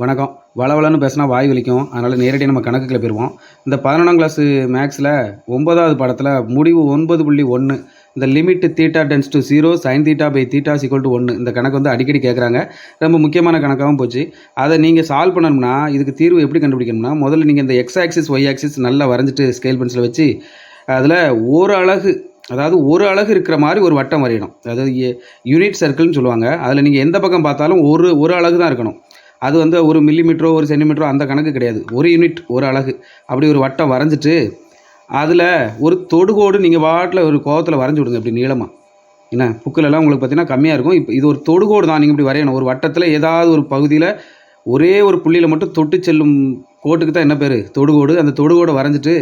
வணக்கம். வளவளன்னு பேசினா வாய் வலிக்கும். அதனால் நேரடியாக நம்ம கணக்குகளை போயிடுவோம் இந்த பதினொன்றாம் கிளாஸு மேக்ஸில் ஒன்பதாவது படத்தில் முடிவு ஒன்பது புள்ளி ஒன்று இந்த limit theta tends to zero sine theta by theta equal to ஒன்று இந்த கணக்கு வந்து அடிக்கடி கேட்குறாங்க ரொம்ப முக்கியமான கணக்காகவும் போச்சு. அதை நீங்கள் சால்வ் பண்ணணும்னா இதுக்கு தீர்வு எப்படி கண்டுபிடிக்கணும்னா முதல்ல நீங்கள் இந்த எக்ஸ் ஆக்சிஸ் ஒய் ஆக்சிஸ் நல்லா வரைஞ்சிட்டு ஸ்கேல் பென்சில் வச்சு அதில் ஒரு அழகு அதாவது ஒரு அழகு இருக்கிற மாதிரி ஒரு வட்டம் வரையணும். அதாவது யூனிட் சர்க்கிள்னு சொல்லுவாங்க. அதில் நீங்கள் எந்த பக்கம் பார்த்தாலும் ஒரு ஒரு அழகு தான் இருக்கணும். அது வந்து ஒரு மில்லிமீட்டரோ ஒரு சென்டிமீட்டரோ அந்த கணக்கு கிடையாது. ஒரு யூனிட் ஒரு அழகு அப்படி ஒரு வட்டம் வரைஞ்சிட்டு அதில் ஒரு தொடுகோடு நீங்கள் வாட்டில் ஒரு கோவத்தில் வரைஞ்சி விடுங்க இப்படி நீளமாக என்ன புக்கிலெல்லாம் உங்களுக்கு பார்த்தீங்கன்னா கம்மியாக இருக்கும். இப்போ இது ஒரு தொடுகோடு தான் நீங்கள் இப்படி வரையணும். ஒரு வட்டத்தில் ஏதாவது ஒரு பகுதியில் ஒரே ஒரு புள்ளியில் மட்டும் தொட்டு செல்லும் கோட்டுக்கு தான் என்ன பேர்? தொடுகோடு. அந்த தொடுகோடை வரைஞ்சிட்டு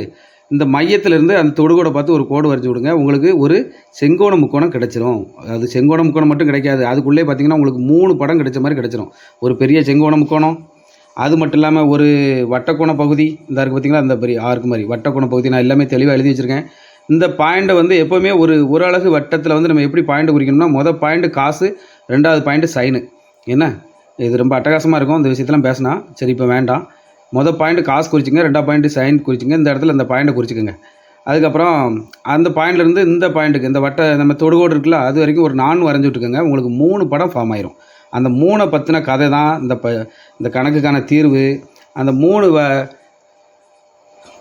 இந்த மையத்திலிருந்து அந்த தொடுகோடை பார்த்து ஒரு கோடு வரைஞ்சி விடுங்க. உங்களுக்கு ஒரு செங்கோண முக்கோணம் கிடைச்சிரும். அது செங்கோண முக்கோணம் மட்டும் கிடைக்காது. அதுக்குள்ளே பார்த்தீங்கன்னா உங்களுக்கு மூணு படம் கிடைச்ச மாதிரி கிடைச்சிரும். ஒரு பெரிய செங்கோண முக்கோணம் அது மட்டும் இல்லாமல் ஒரு வட்டக்கோண பகுதி. இந்த இருக்குது பார்த்திங்களா? அந்த பெரிய ஆர்க்கு மாதிரி. வட்டக்கோண பகுதி நான் எல்லாமே தெளிவாக எழுதி வச்சுருக்கேன். இந்த பாயிண்ட்டை வந்து எப்போவுமே ஒரு ஒரு அழகு வட்டத்தில் வந்து நம்ம எப்படி பாயிண்ட் குறிக்கணும்னா மொதல் பாயிண்ட் காசு ரெண்டாவது பாயிண்ட்டு சைனு. என்ன? இது ரொம்ப அட்டகாசமாக இருக்கும். இந்த விஷயத்தெல்லாம் பேசினா. சரி இப்போ வேண்டாம். மொதல் பாயிண்ட் காசு குறிச்சிங்க ரெண்டாவது பாயிண்ட் சைன் குறிச்சிங்க இந்த இடத்துல இந்த பாயிண்ட்டை குறிச்சிக்கோங்க. அதுக்கப்புறம் அந்த பாயிண்ட்லேருந்து இந்த பாயிண்ட்டுக்கு இந்த வட்ட நம்ம தொடுகோடு இருக்குல்ல அது வரைக்கும் ஒரு நான் வரைஞ்சி விட்டுக்கோங்க உங்களுக்கு மூணு படம் ஃபார்ம் ஆயிரும். அந்த மூணை பற்றின கதை தான் இந்த ப இந்த கணக்குக்கான தீர்வு. அந்த மூணு வ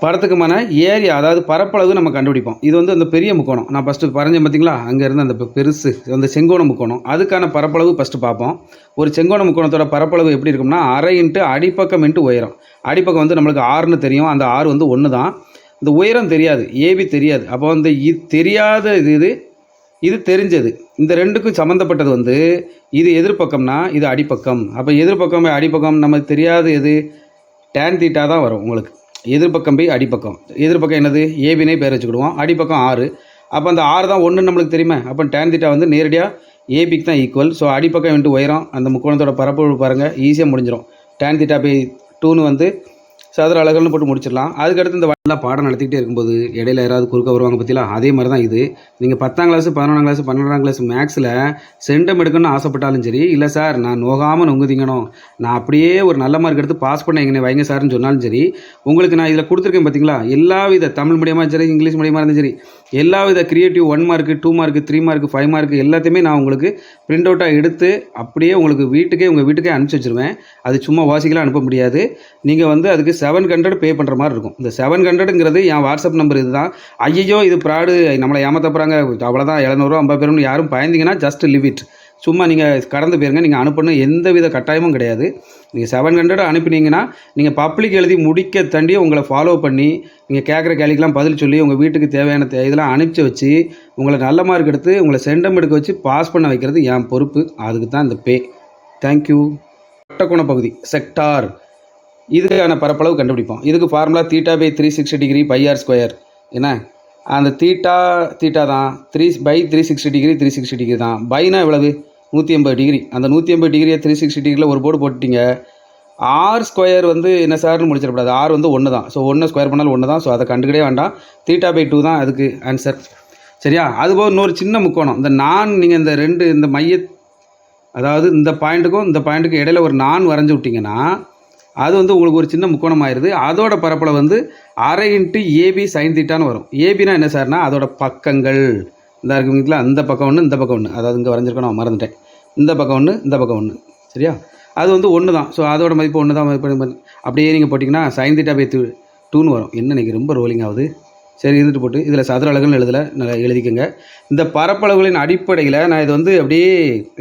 படத்துக்குமான ஏரியா அதாவது பரப்பளவு நம்ம கண்டுபிடிப்போம். இது வந்து அந்த பெரிய முக்கோணம். நான் ஃபஸ்ட்டு பறஞ்சேன் பார்த்தீங்களா அங்கேருந்து அந்த பெருசு அந்த செங்கோண முக்கோணம். அதுக்கான பரப்பளவு ஃபஸ்ட்டு பார்ப்போம். ஒரு செங்கோண முக்கோணத்தோட பரப்பளவு எப்படி இருக்கும்னா அரை இன்ட்டு அடிப்பக்கம் இன்ட்டு உயரம். அடிப்பக்கம் வந்து நம்மளுக்கு ஆறுன்னு தெரியும். அந்த ஆறு வந்து ஒன்று தான். இந்த உயரம் தெரியாது. ஏபி தெரியாது. அப்போ வந்து இது தெரியாத இது இது இது தெரிஞ்சது. இந்த ரெண்டுக்கும் சம்மந்தப்பட்டது வந்து இது எதிர்ப்பக்கம்னா இது அடிப்பக்கம். அப்போ எதிர்பக்கம் அடிப்பக்கம் நமக்கு தெரியாத எது? டேன் தீட்டா தான் வரும் உங்களுக்கு. எதிர்பக்கம் போய் அடிப்பக்கம். எதிர்பக்கம் என்னது? ஏபினே பேர் வச்சுக்கிடுவோம். அடிப்பக்கம் ஆறு. அப்போ அந்த ஆறு தான் ஒன்று நம்மளுக்கு தெரியுமா. அப்போ டேன் தீட்டா வந்து நேரடியாக ஏபிக்கு தான் ஈக்குவல் ஸோ அடிப்பக்கம் இன்ட்டு உயரம் அந்த முக்கோணத்தோட பரப்பளவு பாருங்கள் ஈஸியாக முடிஞ்சிடும் டேன் தீட்டா பை டூன்னு வந்து சதுர அலகுன்னு போட்டு முடிச்சிடலாம். அதுக்கடுத்து இந்த நல்லா பாடம் நடத்திக்கிட்டே இருக்கும்போது இடையில யாராவது குறுக்க வருவாங்க பற்றிலா அதே மாதிரி தான் இது. நீங்கள் பத்தாம் கிளாஸ் பதினொன்றாம் கிளாஸ் பன்னெண்டாம் கிளாஸ் மேக்ஸில் சென்டம் எடுக்கணும்னு ஆசைப்பட்டாலும் சரி இல்லை சார் நான் நோகாமல் நொங்கு திங்கணும் நான் அப்படியே ஒரு நல்ல மார்க் எடுத்து பாஸ் பண்ண எங்கே வைங்க சார்னு சொன்னாலும் சரி உங்களுக்கு நான் இதில் கொடுத்துருக்கேன் பார்த்தீங்களா எல்லா வித தமிழ் மீடியமாக சரி இங்கிலீஷ் மீடியமாக இருந்தாலும் சரி எல்லா வித creative one mark two mark three mark five mark எல்லாத்தையுமே நான் உங்களுக்கு பிரிண்ட் அவுட்டாக எடுத்து அப்படியே உங்களுக்கு வீட்டுக்கே உங்கள் வீட்டுக்கே அனுப்பிச்சி வச்சிருவேன். அது சும்மா வாசிக்கலாம் அனுப்ப முடியாது. நீங்கள் வந்து அதுக்கு செவன் ஹண்ட்ரட் பே பண்ணுற மாதிரி இருக்கும். இந்த செவன் ஹண்ட்ரடுங்கிறது என் வாட்ஸ்அப் நம்பர் இதுதான். ஐயோ இது ப்ராடு நம்மளை ஏமாத்த போகிறாங்க அவ்வளோதான் எழுநூறுவா ஐம்பது பேரும் யாரும் பயந்தீங்கன்னா ஜஸ்ட் லிவ் இட் சும்மா நீங்கள் கடந்து போயிருங்க. நீங்கள் அனுப்பணும். எந்த வித கட்டாயமும் கிடையாது. நீங்கள் செவன் ஹண்ட்ரட் அனுப்பினீங்கன்னா நீங்கள் பப்ளிக் எழுதி முடிக்க தாண்டி உங்களை ஃபாலோ பண்ணி நீங்கள் கேட்குற கேள்விக்கெலாம் பதில் சொல்லி உங்கள் வீட்டுக்கு தேவையான தே- இதெல்லாம் அனுப்பிச்சி வச்சு உங்களை நல்ல மார்க் எடுத்து உங்களை சென்டம் எடுக்க வச்சு பாஸ் பண்ண வைக்கிறது என் பொறுப்பு. அதுக்கு தான் இந்த பே தேங்க்யூ வட்டக்கோண பகுதி செக்டார் இதுக்கான பரப்பளவு கண்டுபிடிப்போம். இதுக்கு formula theta by three sixty degree by R square என்ன? அந்த தீட்டா தீட்டா தான். Three by three sixty degree three sixty degree தான். பைனா எவ்வளவு? நூற்றி எண்பது டிகிரி அந்த நூற்றி எண்பது டிகிரியை த்ரீ சிக்ஸ்டி டிகிரியில் ஒரு போர்டு போட்டுட்டீங்க. ஆர் ஸ்கொயர் வந்து என்ன சார்னு முடிச்சிடக்கூடாது. ஆர் வந்து ஒன்று தான். ஸோ ஒன்று ஸ்கொயர் பண்ணாலும் ஒன்று தான். ஸோ அதை கண்டுக்கிட்டே வேண்டாம். தீட்டா பை டூ தான் அதுக்கு ஆன்சர் சரியா? அதுபோக இன்னொரு சின்ன முக்கோணம். இந்த நான் நீங்கள் இந்த ரெண்டு இந்த மைய அதாவது இந்த பாயிண்ட்டுக்கும் இந்த பாயிண்ட்டுக்கும் இடையில ஒரு நான் வரைஞ்சி விட்டிங்கன்னா அது வந்து உங்களுக்கு ஒரு சின்ன முக்கோணம் ஆயிடுது அதோட பரப்பளவு வந்து அரை இன்ட்டு ஏபி சைன் தீட்டான்னு வரும். ஏபினா என்ன சார்னா அதோட பக்கங்கள். இந்த இருக்குங்களா அந்த பக்கம் ஒன்று இந்த பக்கம் ஒன்று அதாவது இங்கே வரைஞ்சிருக்கணும் மறந்துட்டேன். இந்த பக்கம் ஒன்று இந்த பக்கம் ஒன்று சரியா? அது வந்து ஒன்று தான் ஸோ அதோட மதிப்பு ஒன்று தான் மதிப்பு அப்படியே நீங்கள் போட்டிங்கன்னா சைன் தீட்டா பை டூன்னு வரும். என்ன இன்னைக்கு ரொம்ப ரோலிங் ஆகுது? சரி இருந்துட்டு போட்டு இதில் சதுர அலகுன்னு எழுதலை. நல்லா எழுதிக்கோங்க. இந்த பரப்பளவுகளின் அடிப்படையில் நான் இது வந்து அப்படியே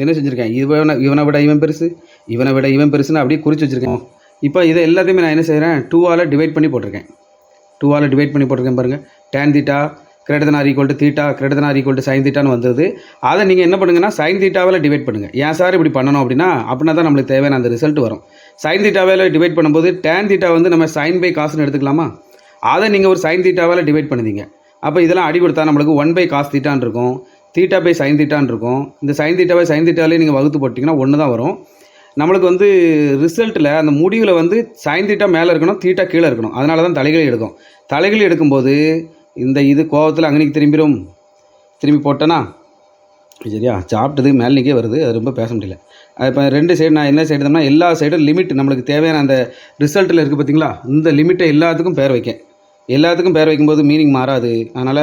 என்ன செஞ்சுருக்கேன்? இவனை இவனை விட இவன் பெருசு. இவனை விட இவன் பெருசுன்னு அப்படியே குறித்து வச்சுருக்கேன். இப்போ இதை எல்லாத்தையுமே நான் என்ன செய்கிறேன் டூவால் டிவைட் பண்ணி போட்டிருக்கேன். டூவால் டிவைட் பண்ணி போட்டிருக்கேன் பாருங்கள் tan theta greater than or equal to theta greater or equal to sine தீட்டான்னு வந்தது. அதை நீங்கள் என்ன பண்ணுங்கன்னா சைன் தீட்டாவில் டிவைட் பண்ணுங்கள் ஏன் சார் இப்படி பண்ணணும் அப்படின்னா அப்படின்னா தான் நம்மளுக்கு தேவையான அந்த ரிசல்ட் வரும். சைன் தீட்டாவில் டிவைட் பண்ணும்போது டேன் தீட்டா வந்து நம்ம சைன் பை காசுன்னு எடுத்துக்கலாமா? அதை நீங்கள் ஒரு சைன் தீட்டாவில் டிவைட் பண்ணுவீங்க. அப்போ இதெல்லாம் அடி கொடுத்தா நம்மளுக்கு ஒன் பை காசு தீட்டான் இருக்கும். தீட்டா பை சைன் தீட்டான் இருக்கும். இந்த சைன் தீட்டாவை சைன் தீட்டாலே நீங்கள் வகுத்து போட்டிங்கன்னா ஒன்று தான் வரும். நம்மளுக்கு வந்து ரிசல்ட்டில் அந்த முடிவில் வந்து சைன் தீட்டா மேலே இருக்கணும் தீட்டா கீழே இருக்கணும். அதனால தான் தலைகளை எடுக்கும். தலைகள் எடுக்கும்போது இந்த இது கோவத்தில் அங்கனைக்கு திரும்பிடும் திரும்பி போட்டேன்னா சரியா? சாப்பிட்டது மேல்நிக்கே வருது. அது ரொம்ப பேச முடியல. அது இப்போ ரெண்டு சைடு நான் என்ன சைடு எடுத்தோம்னா எல்லா சைடும் லிமிட் நம்மளுக்கு தேவையான அந்த ரிசல்ட்டில் இருக்குது பார்த்தீங்களா இந்த லிமிட்டை எல்லாத்துக்கும் பேர் வைக்க எல்லாத்துக்கும் பேர் வைக்கும்போது மீனிங் மாறாது. அதனால்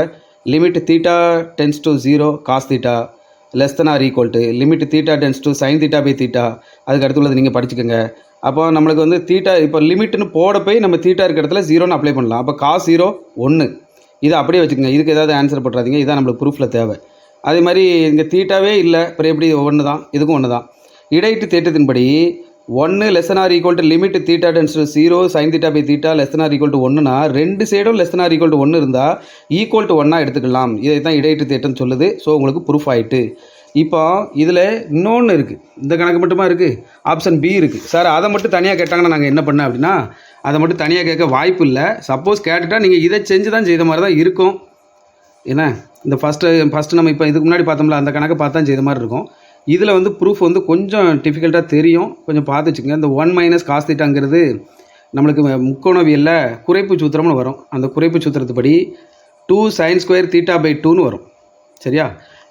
limit theta tends to zero cos theta less than or equal to limit theta tends to sine theta by theta அதுக்கு அடுத்துள்ளது நீங்கள் படிச்சுக்கோங்க. அப்போ நம்மளுக்கு வந்து தீட்டா இப்போ லிமிட்னு போட போய் நம்ம தீட்டா இருக்கிற இடத்துல ஜீரோன்னு அப்ளை பண்ணலாம். அப்போ காசு ஜீரோ ஒன்று இதை அப்படியே வச்சுக்கோங்க. இதுக்கு ஏதாவது ஆன்சர் பண்ணுறாதீங்க இதான் நம்மளுக்கு ப்ரூஃபில் தேவை. அதே மாதிரி இங்கே தீட்டாவே இல்லை. அப்புறம் எப்படி? ஒன்று தான் இதுக்கும் ஒன்று தான் இடையிட்டு தேட்டத்தின்படி ஒன்று less than or equal to limit theta tends to zero sine theta by theta less than or equal to ஒன்றுனா ரெண்டு சைடும் லெசன் ஆர் ஈக்குவல் டு ஒன்று இருந்தால் ஈக்குவல் டு ஒன்றா எடுத்துக்கலாம். இதை தான் இடையிட்டு தேட்டம்னு சொல்லுது. ஸோ உங்களுக்கு ப்ரூஃப் ஆயிட்டு. இப்போ இதில் இன்னொன்று இருக்குது இந்த கணக்கு மட்டுமா இருக்குது ஆப்ஷன் பி இருக்குது சார் அதை மட்டும் தனியாக கேட்டாங்கன்னா நாங்கள் என்ன பண்ண அப்படின்னா அதை மட்டும் தனியாக கேட்க வாய்ப்பு இல்லை. சப்போஸ் கேட்டுட்டால் நீங்கள் இதை செஞ்சு தான் செய்த மாதிரி தான் இருக்கும். என்ன? இந்த ஃபஸ்ட்டு ஃபஸ்ட்டு நம்ம இப்போ இதுக்கு முன்னாடி பார்த்தோம்ல அந்த கணக்கை பார்த்து தான் செய்த மாதிரி இருக்கும். இதில் வந்து ப்ரூஃப் வந்து கொஞ்சம் டிஃபிகல்ட்டாக தெரியும். கொஞ்சம் பார்த்து வச்சுக்கோங்க. இந்த ஒன் மைனஸ் காஸ் தீட்டாங்கிறது நம்மளுக்கு முக்கோணவியலில் குறைப்பு சூத்திரம்னு வரும். அந்த குறைப்பு சூத்திரத்துப்படி two sine square theta by டூன்னு வரும். சரியா?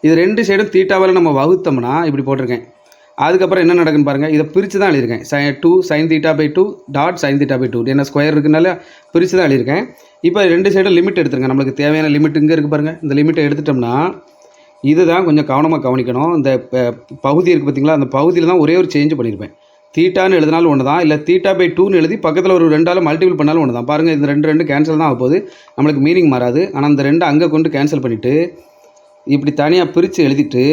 இது ரெண்டு சைடும் தீட்டாவில் நம்ம வகுத்தோம்னா இப்படி போட்டிருக்கேன். அதுக்கப்புறம் என்ன நடக்குன்னு பாருங்கள் இதை பிரித்து தான் எழுதியிருக்கேன். சை two sine theta by two dot sine theta by two என்ன ஸ்கொயர் இருக்குனால பிரித்து தான் எழுதியிருக்கேன். இப்போ ரெண்டு சைடும் லிமிட் எடுத்துருங்க. நம்மளுக்கு தேவையான லிமிட் இங்கே இருக்குது பாருங்கள் இந்த லிமிட்டை எடுத்துட்டோம்னா இதுதான் கொஞ்சம் கவனமாக கவனிக்கணும். இந்த பகுதி இருக்குது பார்த்தீங்களா அந்த பகுதியில் தான் ஒரே ஒரு சேஞ்ச் பண்ணியிருப்பேன் தீட்டான்னு எழுதினாலும் ஒன்று தான் இல்லை தீட்டா பை டூன்னு எழுதி பக்கத்தில் ஒரு ரெண்டாலும் மல்டிபிள் பண்ணாலும் ஒன்று தான் பாருங்கள் இந்த ரெண்டு ரெண்டு கேன்சல் தான் ஆகும்போது போகுது நம்மளுக்கு மீனிங் மாறாது. ஆனால் இந்த ரெண்டு அங்கே கொண்டு கேன்சல் பண்ணிவிட்டு இப்படி தனியாக பிரித்து எழுதிட்டு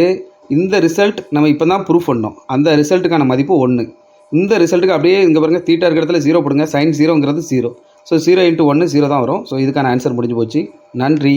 இந்த ரிசல்ட் நம்ம இப்போ தான் ப்ரூஃப் பண்ணோம். அந்த ரிசல்ட்டுக்கான மதிப்பு ஒன்று இந்த ரிசல்ட்டுக்கு அப்படியே இங்கே பாருங்கள் தீட்டா இருக்கிற இடத்துல ஜீரோ போடுங்க. சைன் ஜீரோங்கிறது ஜீரோ ஸோ ஜீரோ இன்ட்டு ஒன்று ஜீரோ தான் வரும். ஸோ இதுக்கான ஆன்சர் முடிஞ்சு போச்சு. நன்றி.